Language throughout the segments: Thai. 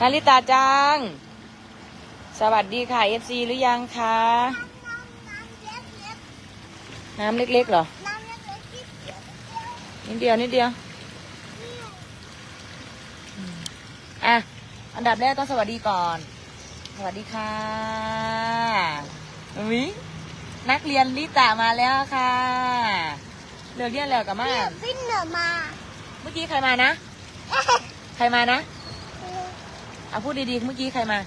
นาริตาจัง สวัสดีค่ะเอฟซีหรือยังคะน้ำเล็กๆเหรอ นิดเดียวนิดเดียวอืมอะ อันดับแรกต้องสวัสดีก่อน สวัสดีค่ะวินักเรียนลิตามาแล้วค่ะเลิกเรียนแล้วกลับมาวิ่งเหนือมา เมื่อกี้ใครมานะ ใครมานะ เอาพูดดีๆ เมื่อกี้ใครมา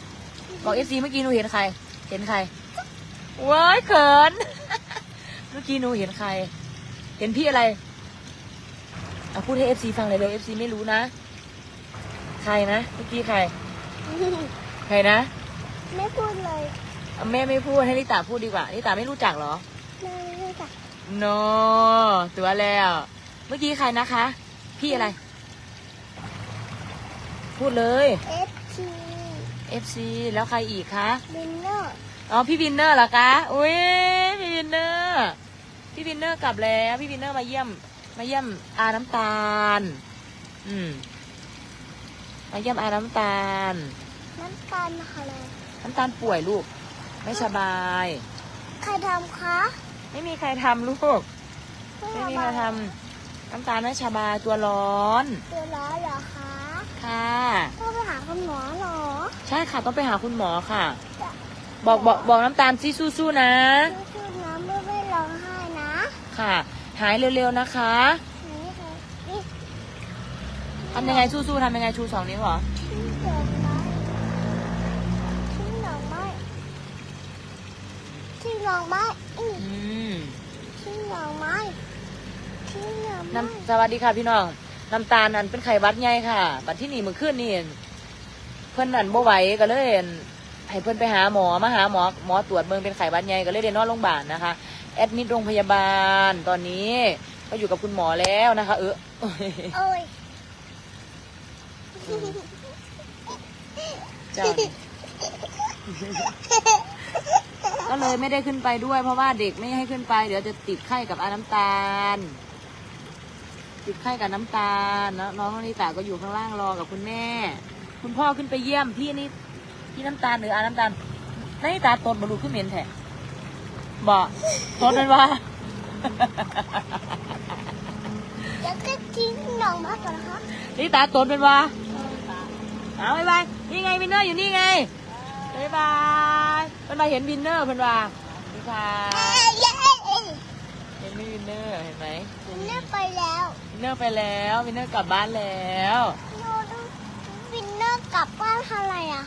บอกเอฟซีเมื่อกี้หนูเห็นใคร เห็นใครว้ายเขิน เมื่อกี้หนูเห็นใคร เห็นพี่อะไร เอาพูดให้เอฟซีฟังเลยเร็วเอฟซีไม่รู้นะ ใครนะ เมื่อกี้ใคร ใครนะ ไม่พูดเลยเอาแม่ไม่พูดให้ลิตาพูดดีกว่าลิตาไม่รู้จักเหรอ ไม่รู้จักโน ตัวแล้ว เมื่อกี้ใครนะคะ พี่อะไร พูดเลย เอฟที FC แล้วใครอีกคะวินเนอร์อ๋อพี่วินเนอร์เหรอคะอุ้ยพี่วินเนอร์พี่วินเนอร์กลับแล้วพี่วินเนอร์มาเยี่ยม มาเยี่ยมอาน้ำตาล อืมมาเยี่ยมอาน้ำตาล น้ำตาลอะไรน้ำตาลป่วยลูก ไม่สบาย ใครทำคะ ไม่มีใครทำลูก ไม่มีใครทำน้ำตาลไม่สบายตัวร้อน ตัวร้อนเหรอคะ ค่ะต้องไปหาคุณหมอเหรอ ใช่ค่ะ ต้องไปหาคุณหมอค่ะ บอกบอกบอกน้ำตาลซิสู้ๆนะชื่อน้ำไม่ไม่ร้องไห้นะ ค่ะ หายเร็วๆนะคะนี่ค่ะนี่ทำยังไงสู้ๆทำยังไงชูสองนิ้วเหรอชื่อเกิดไหมชื่อหนองไม้ชื่อหนองไม้อืมอืมชื่อหนองไม้ชื่อหนองไม้น้ำสวัสดีค่ะพี่น้อง น้ำตาลอันเป็นไข้หวัดใหญ่ค่ะบัดที่นี่มือขึ้นนี่เพิ่นอันบ่ไหวก็เลยอั่นให้เพิ่นไปหาหมอมาหาหมอหมอตรวจเมืองเป็นไข้หวัดใหญ่ก็เลยได้นอนโรงพยาบาลนะคะแอดมิดโรงพยาบาลตอนนี้ก็อยู่กับคุณหมอแล้วนะคะ เออโอ้ยเจ้านี่ก็เลยไม่ได้ขึ้นไปด้วย เพราะว่าเด็กไม่ให้ขึ้นไป เดี๋ยวจะติดไข้กับอาน้ำตาล ติดไข้กับน้ำตาลแล้วน้องนิตาก็อยู่ข้างล่างรอกับคุณแม่ คุณพ่อขึ้นไปเยี่ยมพี่นี่พี่น้ำตาลหรืออาน้ำตาลนิตาตดบรรลุขึ้นเหม็นแท้บอกตดเลยว่าแล้วก็ทิ้งหนองมาก่อนนะคะนิตาตดเป็นว่าเอาบ๊ายบายนี่ไงวินเนอร์อยู่นี่ไงบ๊ายบายเพิ่นมาเห็นวินเนอร์เพิ่นว่านี่ค่ะ เย้เห็นไหมวินเนอร์เห็นไหมวินเนอร์ไปแล้ววินเนอร์ไปแล้ววินเนอร์กลับบ้านแล้วดูดูวินเนอร์กลับบ้านทำอะไรอะ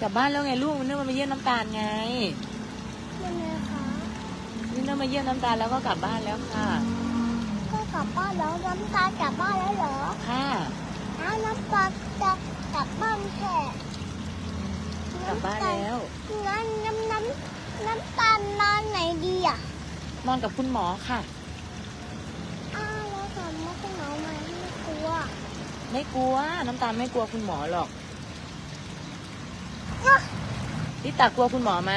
กลับบ้านแล้วไงลูกวินเนอร์มันมาเยี่ยมน้ำตาลไงวินเนอร์คะวินเนอร์มาเยี่ยมน้ำตาลแล้วก็กลับบ้านแล้วค่ะ ก็กลับบ้านแล้วน้ำตาลกลับบ้านแล้วเหรอค่ะอ้าวน้ำตาลจะกลับบ้านแค่กลับบ้านแล้วงั้นน้ำน้ำน้ำตาลนอนไหนดีอะ นอนกับคุณหมอค่ะ อ้าวแล้วทำไม่คุณหมอมาไม่กลัวไม่กลัว น้ำตาลไม่กลัวคุณหมอหรอกอะลิตากลัวคุณหมอไหม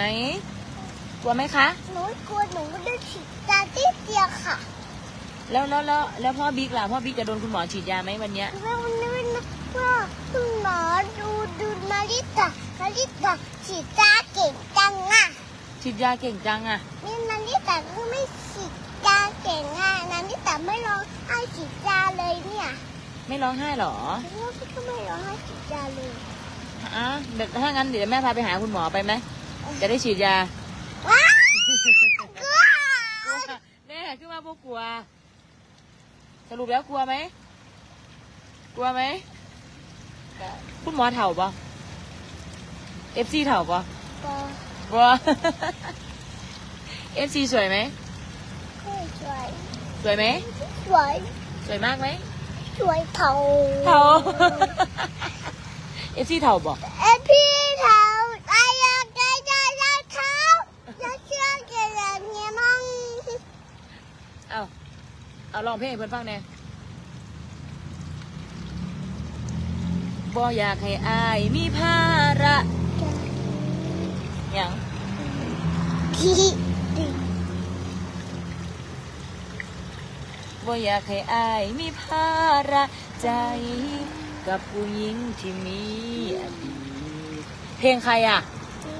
กลัวไหมคะ หนูกลัวหนูได้ฉีดยาที่เดียวค่ะ แล้วแล้วแล้วแล้วพ่อบิ๊กล่ะ พ่อบิ๊กจะโดนคุณหมอฉีดยาไหมวันเนี้ยแล้ววันนี้นะว่าคุณหมอดูดูนาริตานาริตาฉีดยาเก่งจังอะฉีดยาเก่งจังอะนี่นาริตาก็ไม่ฉีดยาเก่งอะนาริตาไม่ร้องไห้ฉีดยาเลยเนี่ยไม่ร้องไห้หรอแล้วก็ไม่ร้องไห้ฉีดยาเลยอะเดี๋ยวถ้างั้นเดี๋ยวแม่พาไปหาคุณหมอไปไหมจะได้ฉีดยาว้าวกลัวแน่ขึ้นมาพวกกลัว สรุปแล้วกลัวไหมกลัวไหมคุณหมอเถ่าปะเอฟซีเถ่าปะกลัวกลัว เอฟซีสวยไหมสวยสวยไหมสวยสวยมากไหมสวยเทาเถ่าเอฟซีเถ่าปะเอยพี่เทาไอ้ยาแกจะจะเท้าจะเชื่อแกอย่างเงี้ยมั้งเอาเอาลองเพลงให้เพื่อนฟังแหน่บ่อยากให้อายมีภาระอย่าง พี่ดิ บ่อยากให้อายมีภาระใจ กับผู้หญิงที่มีอดีตเพลงใครอะ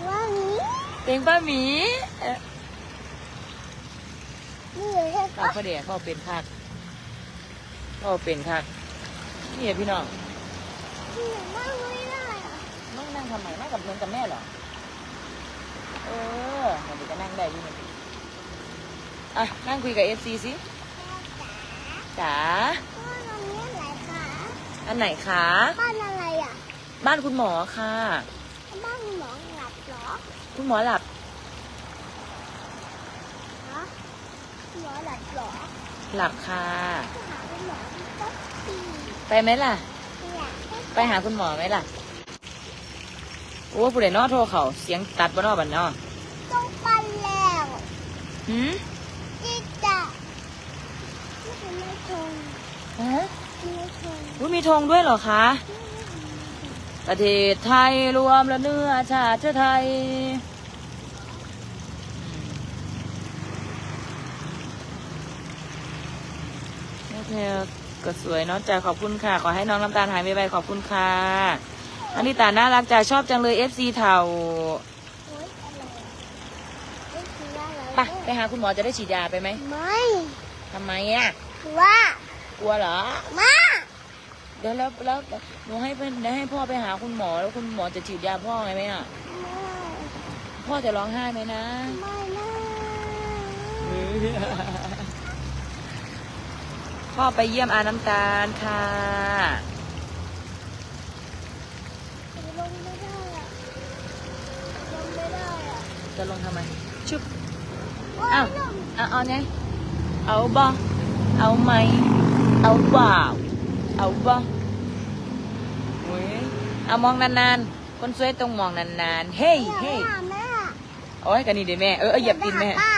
ว่านี้เพลงป้าหมีเอ๊ะนี่เลยใช่เราปะพระเดชพ่อเป็นคักพ่อเป็นคักนี่พี่น้องนี่มากไม่ได้อะนั่งนั่งทำไมนั่งกับเพื่อนกับแม่เหรอเออเดี๋ยวจะนั่งได้ด้วยนี่อะนั่งคุยกับเอฟซีสิ จ๋าบ้านอันนี้ไหนคะอันไหนคะ บ้านอะไรอะ บ้านคุณหมอค่ะ บ้านหมอหลับเหรอ คุณหมอหลับฮะหมอหลับเหรอ หลับค่ะไปหาคุณหมอที่ต๊อกทีไปไหมล่ะอยากให้ไปหาคุณหมอไหมล่ะ โอ้ผู้ใดนอโทรเขาเสียงตัดบนนอบันนอต้องไปแล้วหืม จิ๊จะไม่ เป็นไรทงฮะไม่ทงอุ๊ยมีธงด้วยเหรอคะ ประเทศไทยรวมแล้วเนื้อชาติเชื้อไทยโอเคก็สวยเนาะจ้าขอบคุณค่ะ ขอให้น้องน้ำตาลหายไปๆขอบคุณค่ะอันนี้ตาน่ารักจ้าชอบจังเลย FC เทาโอ๊ยอะไรอะไม่คืออะไรไปไปหาคุณหมอจะได้ฉีดยาไปไหมไม่ ทำไมอะ ว่ากลัวเหรอมาเดี๋ยวแล้วแล้วหนูให้เพื่อนเดี๋ยวให้พ่อไปหาคุณหมอแล้วคุณหมอจะฉีดยาพ่อไงไหมอะไม่พ่อจะร้องไห้ไหมนะไม่นะพ่อไปเยี่ยมอาน้ำตาลค่ะลงไม่ได้อะลงไม่ได้อะจะลงทำไมชุบโอ๊ยอ้าวลงเอาเอาไงเอาบ่ เอาไหม เอาเปล่า เอาบ่เว้ยเอามองนานๆ คนสวยต้องมองนานๆ เฮ้ยอยากไปเฮ้ยหาแม่อะโอ้ยกันนี่เดี๋ยวแม่ เออเออเหยียบตีนแม่อยากไปหาป้า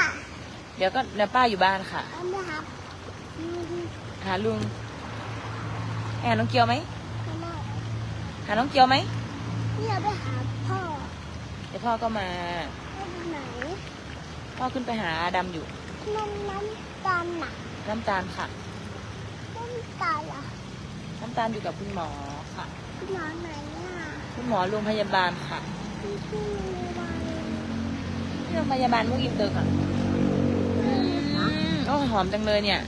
เดี๋ยวก็เดี๋ยวป้าอยู่บ้านค่ะเอาไปหาอืมหาลุงให้หาน้องเกียวไหมทำไมหาน้องเกียวไหมอยากไปหาพ่อ เดี๋ยวพ่อก็มาพ่อไปไหนพ่อขึ้นไปหาอาดำอยู่น้ำน้ำตาลหนัก น้ำตาลค่ะ น้ำตาลอะน้ำตาลอยู่กับคุณหมอค่ะหมอไหนอะคุณหมอโรงพยาบาลค่ะที่ที่โรงพยาบาลที่โรงพยาบาลมุกอินเตอร์ค่ะอืมโอ้ยหอมจังเลยเนี่ย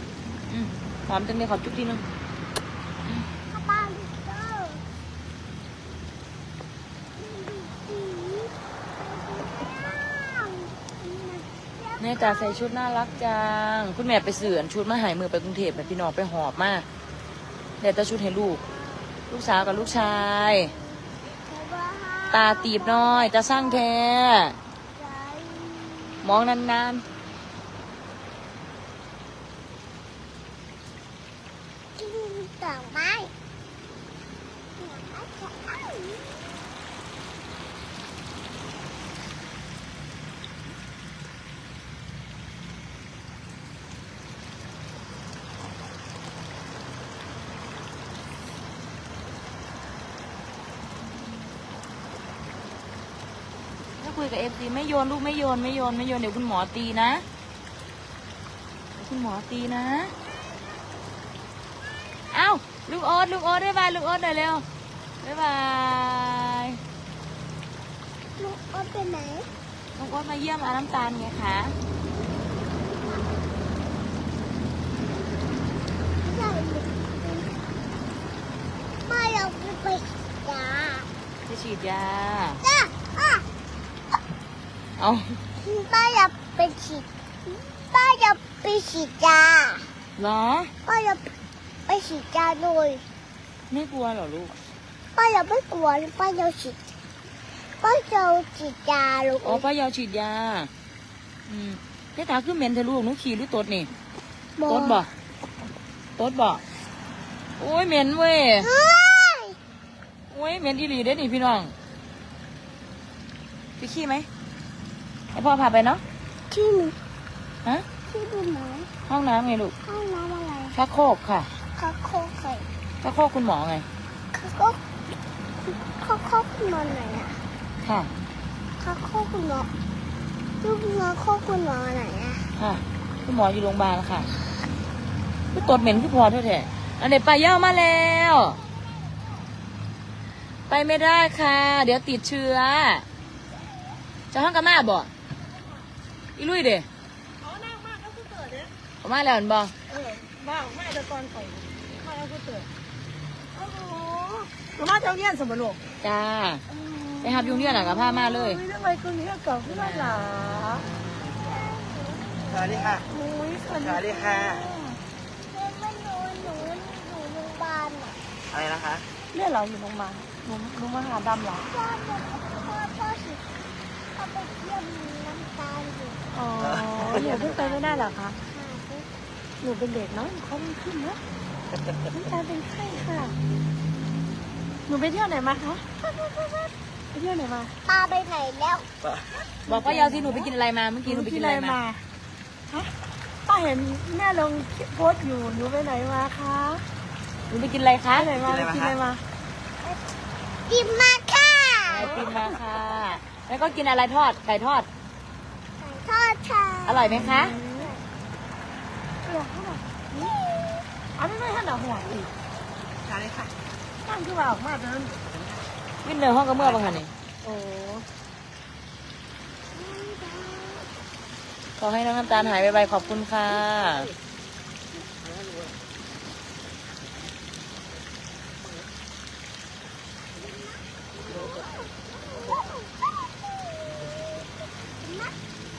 อืมหอมจังเลยขอจุ๊บทีนึง ข้าบ้านเจ้า แม่จ๋าใส่ชุดน่ารักจัง คุณแม่ไปเสื่อนชุดมาหายมือไปกรุงเทพไปพี่น้องไปหอบมากเดี๋ยวจะชุดให้ลูก ลูกสาวกับลูกชาย ตาตีบน้อยจะสร้างแท้มองนานกินดอม้ดอกไม้จะเอา ๆถ้าคุย กับเอฟซีไม่โยนลูกไม่โยนไม่โยนไม่โยนเดี๋ยวคุณหมอตีนะเดี๋ยวคุณหมอตีนะเอ้าลูกโอ๊ตลูกโอ๊ตบ๊ายบายลูกโอ๊ตหน่อยเร็วบ๊ายบายลูกเอาไปไหนลูกโอ๊ตมาเยี่ยมอาน้ำตาลไงคะใช่ไม่เราไปไปจ้าจะฉีดยาจ้าอะ เอาป้าอยากไปฉีดป้าอยากไปฉีดยาเหรอป้าอยากไปฉีดยาเลยไม่กลัวเหรอลูกป้าอยากไม่กลัวป้าอยากฉีดป้าจะฉีดยาลูกอ๋อป้ายาวฉีดยาอืมเจ๊ตาขึ้นเหม็นเธอะลูกหนูขี่หรือตดนี่ตดบ่ตดบ่โอ้ยเหม็นเว้ยเฮ้ยโอ้ยเหม็นอีหลีเด้นี่พี่น้องไปขี้ไหม ให้พ่อพาไปเนาะที่หนูฮะที่ดูไหนห้องน้ำไงลูกห้องน้ำอะไรชักโครกค่ะข้าโคกใส่ชักโครกคุณหมอไงข้าโคกข้าโคกคุณนอนไหนอะค่ะข้าโคกคุณนอนลูกนอนโคกคุณนอนไหนอะค่ะคุณหมออยู่โรงพยาบาลค่ะคือตดเหม็นคือพอเท่าแท้อันเด็ดปลาเย่ามาแล้ว ไปไม่ได้ค่ะ เดี๋ยวติดเชื้อจะห้องกับมาบ่ อีลุยเด้เขานั่งมากก็คือเกิดเนี่ยออกมาแล้วเห็นบ่เออบ้าไม่แต่ก่อนข่อยมาแล้วคือเกิดโอ้โหหนูมาเจ้าเงี้ยนสมบูรณ์จ้าไปหับยุงเนี่ยน่ะกับผ้ามาเลย อุ้ทำไมคนนี้เก่าขึ้นมาหลาสวัสดีค่ะ อุ้ยคนสวัสดีค่ะเดินมาหนูหนูหนูโรงพยาบาลอะอะไรนะคะเนี่ยเราอยู่โรงพยาบาลหนูหนูมาหาดำเหรอ พ่อพ่อพ่อพ่อสิ เขาไปเยี่ยมน้ำตาลอยู่อ๋อหนูเพิ่งไปไม่ได้เหรอคะ ค่ะหนูเป็นเด็กเนาะหนูเขาไม่ขึ้นนะน้ำตาลเป็นไข้ค่ะ หนูไปเที่ยวไหนมาคะ ไปเที่ยวไหนมาปาไปไหนแล้วบอกป้ายาวสิหนูไปกินอะไรมาเมื่อกี้หนูไปกินอะไรมาฮะป้าเห็นแม่ลงโพสต์อยู่หนูไปไหนมาคะหนูไปกินอะไรคะไปไหนมาไปกินอะไรมา กินมาค่ะไอติมมาค่ะ แล้วก็กินอะไรทอด ไก่ทอดไก่ทอดค่ะอร่อยไหมคะเปลือกเท่าไหร่อันนี้ไม่ให้หนาหัวอีกสวัสดีค่ะตั้งคือว่าออกมาเดินวิ่งเดินห้องกับเมื่อบังคันนี่โอ้ขอให้น้องน้ำตาลหายไปๆขอบคุณค่ะ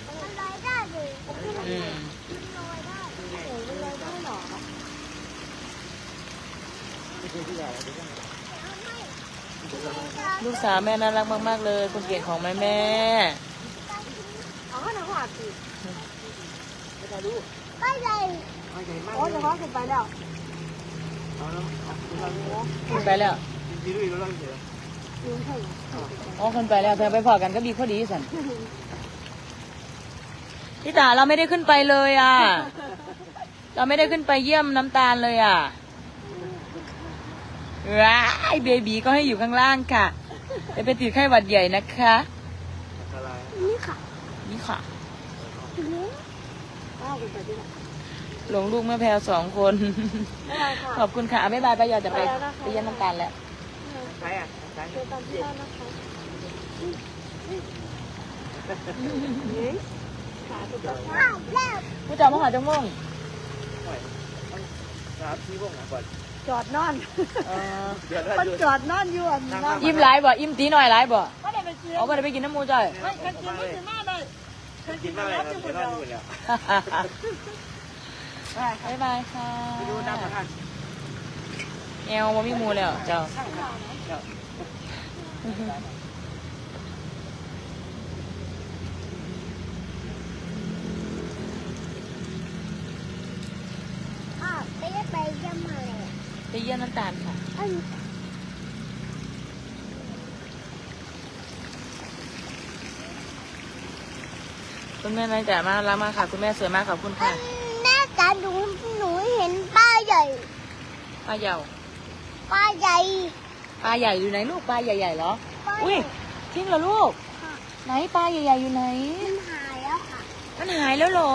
มันลอยได้เลย อืม มันลอยได้ โหเป็นไรได้หรอ ลูก สาวแม่น่ารักมาก ๆ เลยคนเก่งของแม่แม่เอาให้หนาหัวสิไม่เลยเอาใหญ่มากโอ้จะว่าขึ้นไปแล้วเอาแล้วเอาเอาเอาขึ้นไปแล้วดีด้วยแล้วเดี๋ยวยืนถึงอ๋อขึ้นไปแล้วเธอไปพอกันก็ดีพอดีสันพี่ตาเราไม่ได้ขึ้นไปเลยอะ เราไม่ได้ขึ้นไปเยี่ยมน้ำตาลเลยอะว้ายเบบีก็ให้อยู่ข้างล่างค่ะ จะไปติดไข้หวัดใหญ่นะคะ อะไรนี่ค่ะนี่ค่ะอ้าวขึ้นไปที่ไหนหลงลูกแม่แพรวสองคน ไม่ได้ค่ะ ขอบคุณค่ะอะบ๊ายบายป้ายอจะไปไปแล้วนะคะ ไปเยี่ยมน้ำตาลแล้ว ใครอะใครเจอกันที่บ้านนะคะนี่ขาสุดยอดว้าวแล้วผู้จ่ามาหาจังม่งครับที่วงอะก่อน จอดนอนเออเดี๋ยวได้มันด้วยจอดนอนอยู่อะนะอิ่มหลายบ่อิ่มตีหน่อยหลายบ่ก็ได้ไปซื้อเอาไปไปกินน้ำหมูจ่อยไม่เคยกินไม่ถึงมากเลยเคยกิกินนมามาแล้แล้ววจุเดี๋ดยวเดีได้ยวด้วยแล้วบ๊ายบายค่ะไปดูน้ำประทานแอวบ่มีหมูแล้วเจ้า ช่างค่ะเดี๋ยว อ้าวไม่ได้ไปเยี่ยมมาเลย ไปเยี่ยมน้ำตาล ค่ะอันคุณแม่นายจ๋ามากรักมากค่ะ คุณแม่สวยมากขอบคุณอัค่ะนแม่จ๋าหนูหนูเห็นปลาใหญ่ปลาเหยาปลาใหญ่ปลาใหญ่อยู่ไหนลูกปลาใหญ่ๆเหรอปลาอุ้ยจริงเหรอลูกค่ะไหนปลาใหญ่ๆอยู่ไหน มันหายแล้วค่ะ มันหายแล้วเหรอ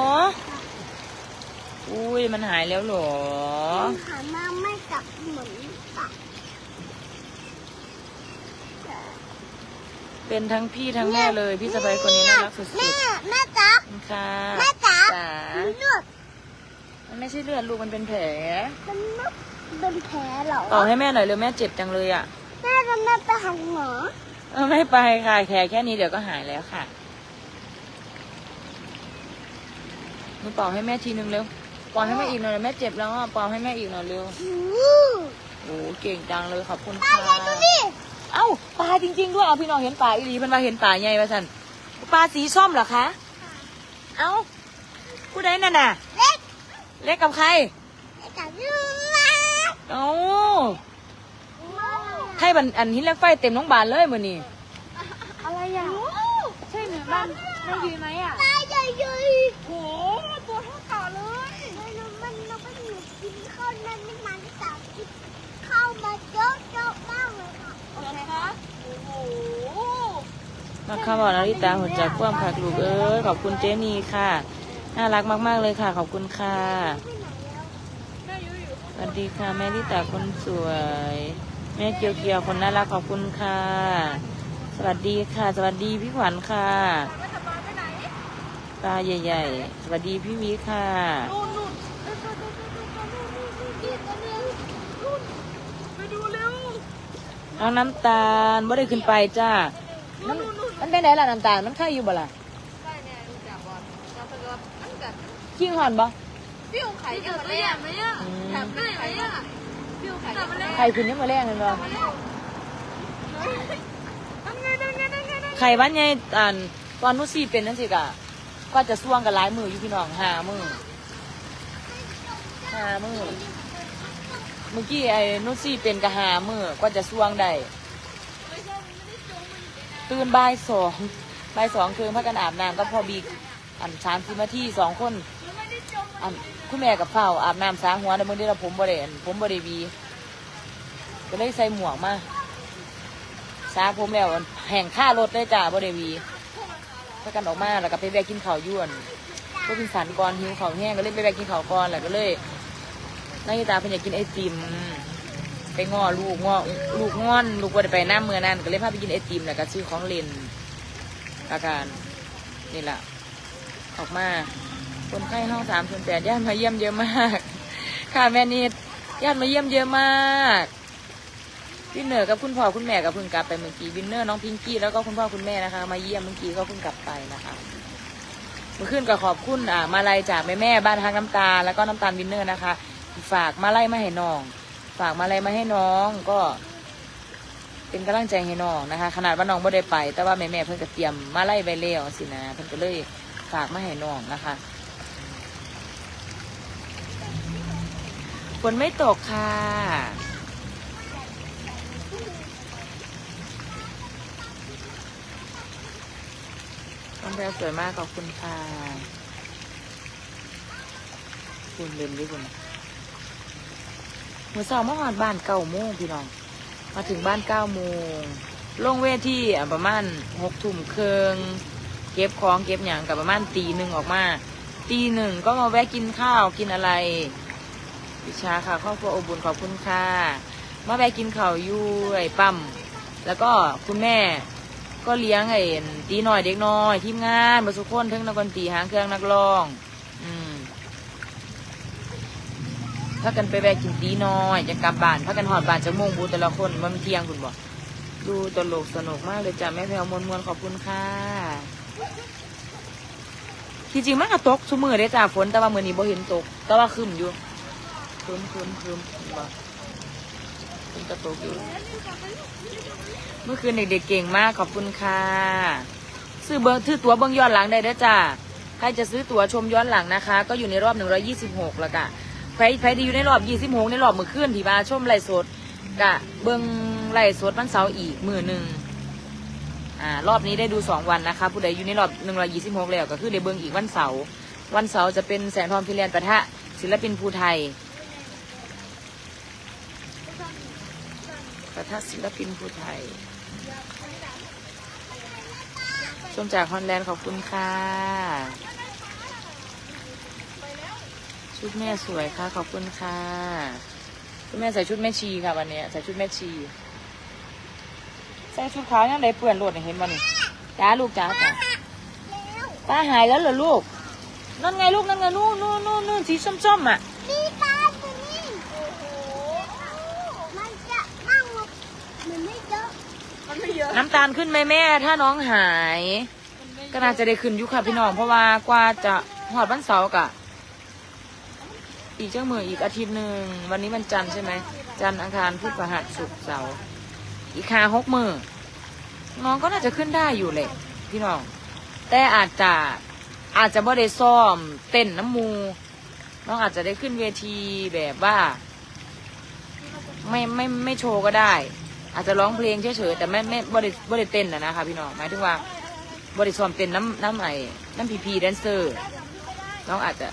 อุ้ยมันหายแล้วเหรอมันหายมาไม่กลับเหมือนปลา เป็นทั้งพี่ทั้งแม่เลยพี่สะใภ้คนนี้น่ารักสุดแม่แม่จ๋าๆขอบคุณค่ะแม่จ๋าจ๋าเลือดมันไม่ใช่เลือดลูกมันเป็นแผลมันไม่เป็นแผลเหรอต่อให้แม่หน่อยเร็วแม่เจ็บจังเลยอะแม่จะแม่ไปหาหมอเออไม่ไปค่ะแค่แค่นี้เดี๋ยวก็หายแล้วค่ะหนูเป่าให้แม่ทีนึงเร็วเป่าให้แม่อีกหน่อยแม่เจ็บแล้วอะเป่าให้แม่อีกหน่อยเร็วหูโอ้เก่งจังเลยขอบคุณปลาค่ะใหญ่ดูดิ เอ้าปลาจริง ๆ ด้วยเอาพี่น้องเห็นปลาอีหลีเพิ่นว่าเห็นปลาใหญ่ป่ะสันปลาสีส้มเหรอคะ เอ้าผู้ใดนั่นน่ะ เล็ก เล็กกับใครแม่จ๋าดูนะเอ้าใครบันอันหินเหล็กไฟเต็มน้องบานเลยมือนี่อะไรอะใช่เหมือนบ้านไม่ดีไหมอะปลาใหญ่ใหญ่โหตัวเท่าเต่าเลย มันมันมันมันหนูกินข้าวนั้นไม่มันสามกินข้าวมาเยอะเยอะมากเลยค่ะ นะคะโอ้โห มาข้าบอกนาริตาหัวใจกว้างผักลูกเอ้ยขอบคุณเจนีค่ะ น่ารักมาก ๆ เลยค่ะ ขอบคุณค่ะสวัสดีค่ะ แม่ลิตาคนสวย แม่เกียวเกียวคนน่ารักขอบคุณค่ะ สวัสดีค่ะ สวัสดีพี่ขวัญค่ะตาใหญ่ ๆ สวัสดีพี่วิค่ะน้องน้ำตาลบ่ได้ขึ้นไปจ้า มันมันเป็นไหนล่ะน้ำตาล มันค่ายอยู่บ่ล่ะขิงหอนบ่พี่อุ๋งไข่ยังมาเล่นไหมอะอืมแถมได้ไหมอะพี่อุ๋งไข่ยังมาเล่นไข่ขึ้นยังมาแรงเลยบ่ไข่บ้านใหญ่อันตอนนู้นสี่เป็นนั่นสิกะก็จะส่วงกับหลายมืออยู่พี่น้องหามือหามือเมื่อกี้ไอ้นุชซี่เป็นกะหามือก็จะส่วงได้ ตื่นบ่ายสองบ่ายสองคือพักกันอาบน้ำก็พอบีอันสามสิบนาที่สองคนอันคุณแม่กับเฝ้าอาบน้ำสางหัวในมือที่เราผมบริเวณผมบริวีก็เลยใส่หมวกมาสาผมแล้วแห่งค่ารถเลยจ้าบริวีพักกันออกมาแล้วก็ไปแวะกินข้าวยวนก็กินสันก่อนหิวข้าวแห้งก็เลยไปแวะกินข้าวก่อนแล้วก็เลยนายตาเพิ่นอยากกินไอติม ไปง้อลูกง้อลูกงอน ลูกว่าไปหน้าเมื่อนั้นก็เลยพาไปกินไอติมแล้วก็ซื้อของเล่นอาการนี่แหละออกมาคนไข้ห้องสามส่วนแปดญาติมาเยี่ยมเยอะมาก ค่ะแม่นิดญาติมาเยี่ยมเยอะมากวินเนอร์กับคุณพ่อคุณแม่ก็เพิ่งกลับไปเมื่อกี้วินเนอร์น้องพิงกี้แล้วก็คุณพ่อคุณแม่นะคะ มาเยี่ยมเมื่อกี้ก็เพิ่งกลับไปนะคะเมื่อคืนก็ขอบคุณอ่ามาลัยจากแม่แม่บ้านทางน้ำตา แล้วก็น้ำตาลวินเนอร์นะคะ ฝากมาไลัยมาให้น้อง ฝากมาลัยมาให้น้องก็ เป็นกำลังใจให้น้องนะคะ ขนาดว่าน้องไม่ได้ไป แต่ว่าแม่แม่ๆเพิ่นก็เตรียมมาไล่ใบเลี้ยวสินะเพิ่นก็เลยฝากมาให้น้องนะคะฝนไม่ตกค่ะ ต้นแพรสวยมากขอบคุณค่ะ คุณเล่นด้วยคุณ มือสองมาหอดบ้านเก้าโมงพี่น้อง มาถึงบ้านเก้าโมงลงเวทีอ่ประมาณหกทุ่มเครึ่งเก็บของเก็บอย่างกับประมาณตีหนึ่งออกมา ตีหนึ่งก็มาแวะกินข้าวกินอะไรวิชาค่ะครอบครัวอบอุ่นขอบคุณค่ะมาแวะกินข้าวอยู่ไอ้ปั๊มแล้วก็คุณแม่ก็เลี้ยงไอ้ตีหน่อยเด็กน้อยทีมงานบรสุคนทั้งนักดนตรีหางเครื่องนักร้อง อืม ถ้ากันไปแวะกินตีน้อยจะกลับบ้านถ้ากันหอดบ้านจะมุ่งบูแต่ละคนมันเที่ยงคุณบอกดูตลกสนุกมากเลยจ้ะแม่แพรวมวลมวลขอบคุณค่ะที่จริงมันก็ตกชุมือได้จ้าฝนแต่ว่ามือนี้บ่เห็นตก แต่ว่าคืมอยู่คืมคืมคืมบ่ฝนก็ตกอยู่เมื่อคืนเด็กๆเก่งมากขอบคุณค่ะซื้อเบอร์ถือตั๋วเบิ้องย้อนหลังได้เด้อจ้าใครจะซื้อตั๋วชมย้อนหลังนะคะ ก็อยู่ในรอบ 126 แล้วกะ ใครใครที่อยู่ในรอบ26ในรอบมือคืนที่มาชมไลฟ์สดกะเบิ้งไลฟ์สดวันเสาร์อีกมือหนึ่งอ่ารอบนี้ได้ดูสองวันนะคะ ผู้ใดอยู่ในรอบหนึ่งร้อยยี่สิบหกแล้วก็คือได้เบิ่งอีกวันเสาร์วันเสาร์จะเป็นแสงทองพิเรนปะทะศิลปินภูไทยปะทะศิลปินภูไทยชมจากฮอลแลนด์ขอบคุณค่ะ ชุดแม่สวยค่ะ ขอบคุณค่ะคุณแม่ใส่ชุดแม่ชีค่ะวันนี้ใส่ชุดแม่ชี ใส่ชุดขาวยังได้เปื่อนรวดเห็นบ่นี่จ้าลูกจ้าจ้าตาหายแล้วเหรอลูกนั่นไงลูกนั่นไงนู่นนู่นนู่นนู่นสีส้มๆอะมีตาตัวนี้โอ้โหมันจะมั่งมันไม่เยอะมันไม่เยอะน้ำตาลขึ้นไหมแม่ ถ้าน้องหาย ก็น่าจะได้ขึ้นอยุค่ะพี่น้องเพราะว่ากว่าจะหอดวันเสาร์กะ อีกเจ้ามืออีกอาทิตย์หนึ่งวันนี้มันจันทร์ใช่ไหมจันทร์อังคารพุธพฤหัสศุกร์เสาร์อีกคาหกมือน้องก็น่าจะขึ้นได้อยู่เลยพี่น้อง แต่อาจจะอาจจะไม่ได้ซ้อม เต้นน้ำมู น้องอาจจะได้ขึ้นเวทีแบบว่า ไม่ไม่ไม่โชว์ก็ได้ อาจจะร้องเพลงเฉยๆแต่ไม่ไม่บ่ได้บ่ได้เต้นนะนะคะพี่น้องหมายถึงว่าบ่ได้ซ้อมเต้นน้ำน้ำไอ้น้ำพีพีแดนเซอร์ น้องอาจจะ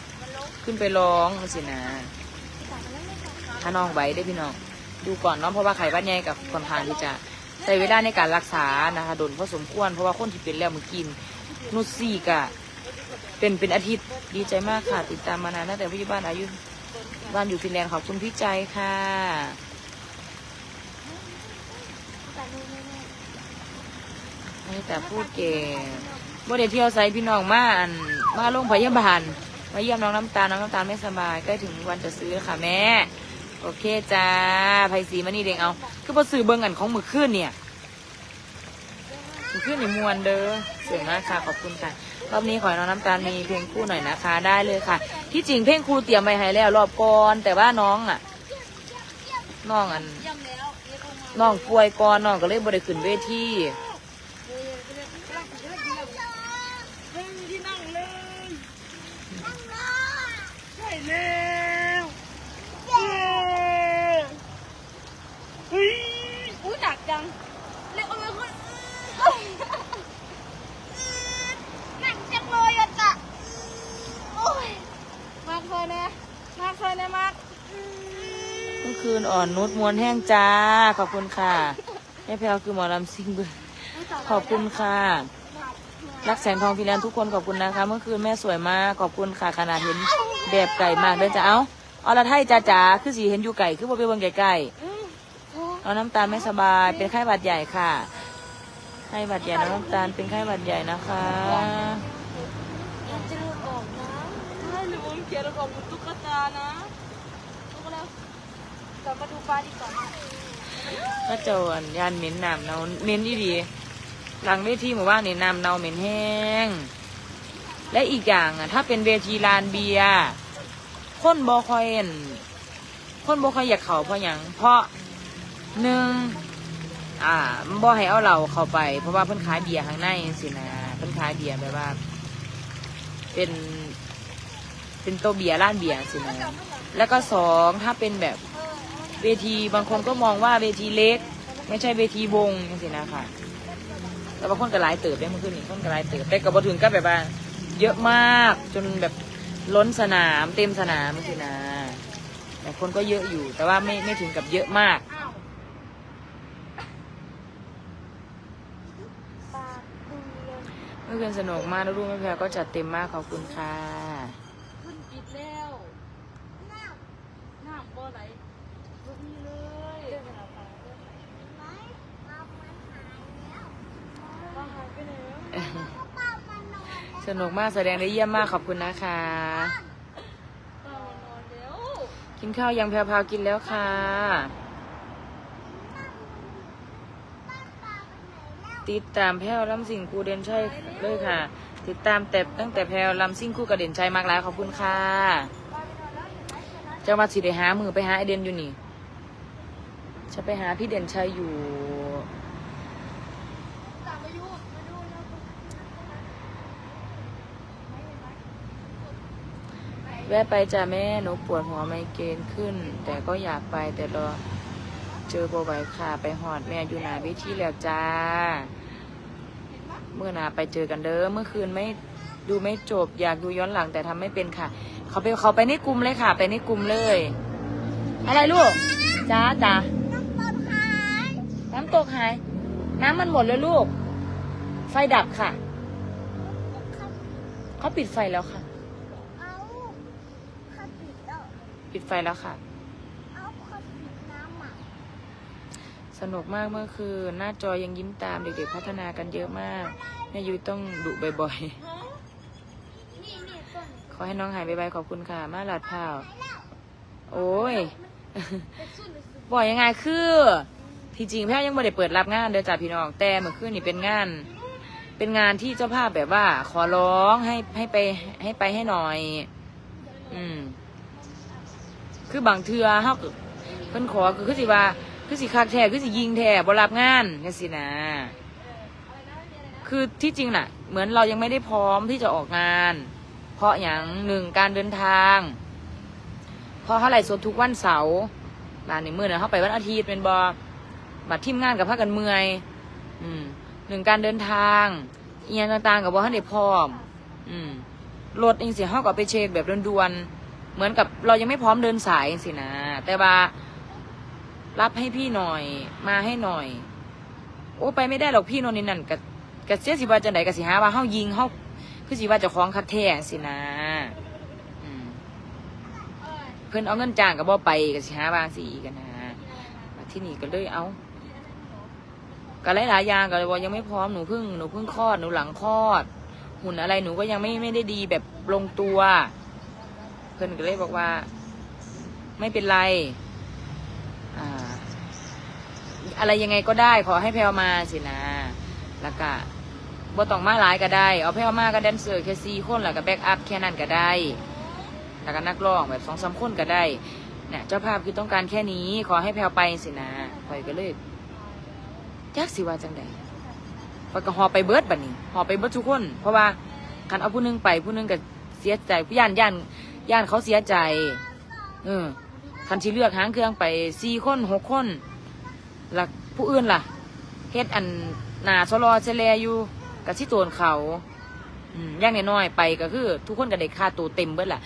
ขึ้นไปร้องสินะถ้าน้องไว้ได้พี่น้อง ดูก่อนเนาะเพราะว่าไข่บ้านใหญ่กับคนทานที่จะใช้เวลาในการรักษานะคะโดนเพราะสมควรเพราะว่าคนที่เป็นแล้วมือกินนุชซี่กะเป็นเป็นอาทิตย์ดีใจมากค่ะติดตามมานานตั้งแต่พี่บ้านอายุบ้านอยู่ฟินแลนด์ขอบคุณพี่ใจค่ะแต่พูดเก่งเมื่อเดี๋ยเที่ยวไซพี่น้องมาอันมาโรงพยาบาล มาเยี่ยมน้องน้ำตาลน้องน้ำตาลไม่สบายใกล้ถึงวันจะซื้อค่ะแม่ โอเคจ้าไพสีมานี่เด้งเอา คือพอซื้อเบิ่งอันของมือขึ้นเนี่ยมือขึ้นนี่มวนเด้อสวยมากค่ะขอบคุณค่ะรอบนี้ขอให้น้องน้ำตาลมีเพลงคู่หน่อยนะคะ ได้เลยค่ะ ที่จริงเพลงคู่เตรียมไปให้แล้วรอบก่อนแต่ว่าน้องอะ น้องอันน้องป่วยก่อนน้องก็เลยบ่ได้ขึ้นเวที อู้หนักจังเรียกเอาไปคน หนักจังเลยอะจ้ะโอ้ย มากเคยนะมากเคยนะมาก เมื่อ คืนอ่อนนุชมวนแห้งจ้า ขอบคุณค่ะแม่แพลวคือหมอลำซิงเบอร์ขอบคุณค่ะ รักแสงทองพิแลนทุกคนขอบคุณนะคะ เมื่อคืนแม่สวยมากขอบคุณค่ะขนาดเห็นแบบไก่มากเด้อจ้าเอาเอาละไทยจ้าจ๋าคือสีเห็นอยู่ไก่คือบ่ไปเบิ่งไก่ๆเอาน้ำตาลไม่สบาย เป็นไข้หวัดใหญ่ค่ะไข้หวัดใหญ่น้องน้ำตาลเป็นไข้หวัดใหญ่นะคะจะหลุดออกนะไม่หรือว่ามันเขียนออกเหมือนตุ๊กตานะ กลับมาดูปลาดีกว่าก็เจออันยานเหม็นน้ำเน่าเหม็นอีดีหลังเวทีหมู่บ้านนี่น้ำเน่าเหม็นแห้ง และอีกอย่างอะ ถ้าเป็นเวทีลานเบียร์คนบอคอยเห็นคนบอคอยอยากเข่าเพราะอย่างเพราะหนึ่งอ่าบอให้เอาเราเข้าไป เพราะว่าเพิ่นขายเบียร์ข้างในสินะเพิ่นขายเบียร์แบบว่า เป็น เป็นโตเบียร์ร้านเบียร์สินะแล้วก็สองถ้าเป็นแบบ เวทีบางคนก็มองว่าเวทีเล็ก ไม่ใช่เวทีวงจังสินะคะแต่บางคนก็หลายเติบได้เมื่อคืนนี้คนก็หลายเติบแต่กับบถึงก็แบบว่า เยอะมากจนแบบล้นสนามเต็มสนามจังสินะแต่คนก็เยอะอยู่ แต่ว่าไม่ไม่ถึงกับเยอะมากปลาดูเลยเมื่อคืนสนุกมากแล้วรูปแม่แพรก็จัดเต็มมากขอบคุณค่ะ ขึ้นปิดแล้วน้ำบ่ไหลลูกนี่เลยเดินไปหาปลาเดินไป ไหมปลามันหายแล้ว ปลาหายไปไหนแล้ว ก็ปลามันนอนแล้ว สนุกมากแสดงได้เยี่ยมมากขอบคุณนะคะ กินข้าวยังแพรพากินแล้วค่ะ ติดตามแพรวลำสิงคูเด่นชัยเลยค่ะ ติดตามแต่ตั้งแต่แพรวลำสิ่งคูกับเด่นชัยมากหลายขอบคุณค่ะเจ้ามาสิได้หามือไปหาไอเด่นอยู่นี่ จะไปหาพี่เด่นชัยอยู่ ตามมายุมาดูแล้ว แวะไปจ้าแม่หนูปวดหัวไมเกรนขึ้น แต่ก็อยากไปแต่รอเจอโบไหวค่ะ ไปหอดแม่อยู่หนาวิธีแล้วจ้า เมื่อหนาไปเจอกันเด้อเมื่อคืนไม่ดูไม่จบ อยากดูย้อนหลังแต่ทำไม่เป็นค่ะ เขาไปเขาไปในกลุ่มเลยค่ะ ไปในกลุ่มเลย อะไรลูกจ้าจ้าต้นหายน้ำตกหาย น้ำมันหมดแล้วลูก ไฟดับค่ะ เขาปิดไฟแล้วค่ะ เอาเขาปิดแล้ว ปิดไฟแล้วค่ะ เอาเขาปิดน้ำอะสนุกมากเมื่อคืนหน้าจอยังยิ้มตามเด็กๆพัฒนากันเยอะมากแม่ยุ้ยต้องดุบ่อยนี่นี่ต้นๆ ขอให้น้องหายไปๆขอบคุณค่ะ มาหลาดพร้าว โอ้ยบ่อยยังไงคือ ที่จริงแพทย์ยังไม่ได้เปิดรับงานเด้อจ้าพี่น้องแต่เมื่อคืนนี่เป็นงาน เป็นงานที่เจ้าภาพแบบว่า ขอร้องให้ให้ไปให้ไปให้หน่อย อืม คือบางเทือเฮาก็เพิ่นขอคือคือสิว่า คือสิคักแท้คือสิยิงแท้บ่รับงานจังซี่นะคือที่จริงน่ะ เหมือนเรายังไม่ได้พร้อมที่จะออกงาน เพราะอย่างหนึ่งการเดินทางเพราะเขาไล่สดทุกวันเสาร์ร้านในมือเนี่ยเขาไปวันอาทิตย์เป็นบอบัตรทีมงานกับพากันเมื่อยอืมหนึ่งการเดินทางเอียงต่างๆกับว่าให้ได้พร้อม อืมรถเองเสิเขาก็ไปเช็คแบบด่วนๆ เหมือนกับเรายังไม่พร้อมเดินสายสินะ แต่ว่ารับให้พี่หน่อย มาให้หน่อย โอ้ไปไม่ได้หรอกพี่โนนนี่นั่นกับกับเสียสิว่าจังไดกับสิหาว่าเฮายิงเฮาคือสิว่าจะคล้องคัดแท้สินะเพิ่นเอาเงินจ้างกับบ่ไปกับสิหาบางสีกันนะที่นี่ก็เลยเอาก็หลายๆอย่างก็เลยว่ายังไม่พร้อมหนูเพิ่งหนูเพิ่งคลอดหนูหลังคลอด หุ่นอะไรหนูก็ยังไม่ไม่ได้ดีแบบลงตัว เพื่อนก็เลยบอกว่า ไม่เป็นไร อ่า อะไรยังไงก็ได้ ขอให้แพลวมาสินะ แล้วก็บ่ต้องมาหลายก็ได้ เอาแพลวมาก็แดนเซอร์แค่สี่คนแล้วก็แบ็กอัพแค่นั้นก็ได้ แล้วก็นักร้องแบบสองสามคนก็ได้เนี่ยเจ้าภาพคือต้องการแค่นี้ ขอให้แพลวไปสินะคอยก็เลยจักสิว่าจังใดคอยก็หอไปเบิร์ดบัดนี้หอไปเบิร์ดทุกคน เพราะว่าคันเอาผู้นึงไปผู้นึงก็เสียใจผู้ย่านย่าน ย่านเขาเสียใจ เออคันที่เลือกหางเครื่องไปสี่คนหกคนหลักผู้อื่นล่ะเฮ็ดอันหนาซลอเซเลอยู่กับที่โตนเขาอืมอย่างน้อยๆไปก็คือ ทุกคนก็ได้ค่าตัวเต็มเบิดล่ะ